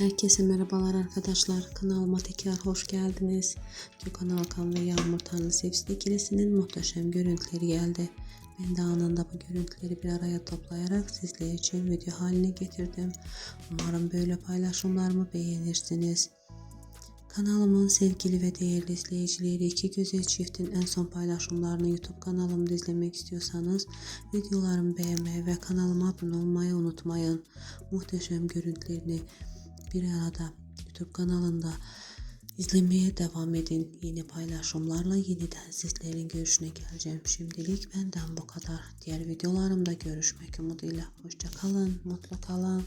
Herkese merhabalar arkadaşlar. Kanalıma tekrar hoş geldiniz. Gökhan Alkan ve Yağmur Tanrı Sevsi ikilisinin muhteşem görüntüleri geldi. Ben de anında bu görüntüleri bir araya toplayarak sizler için video haline getirdim. Umarım böyle paylaşımlarımı beğenirsiniz. Kanalımın sevgili ve değerli izleyicileri iki güzel çiftin en son paylaşımlarını YouTube kanalımda izlemek istiyorsanız videolarımı beğenmeyi ve kanalıma abone olmayı unutmayın. Muhteşem görüntülerini bir arada YouTube kanalında izlemeye devam edin. Yeni paylaşımlarla yeniden sizlerin görüşüne geleceğim. Şimdilik benden bu kadar. Diğer videolarımda görüşmek umuduyla. Hoşça kalın, mutlu kalın.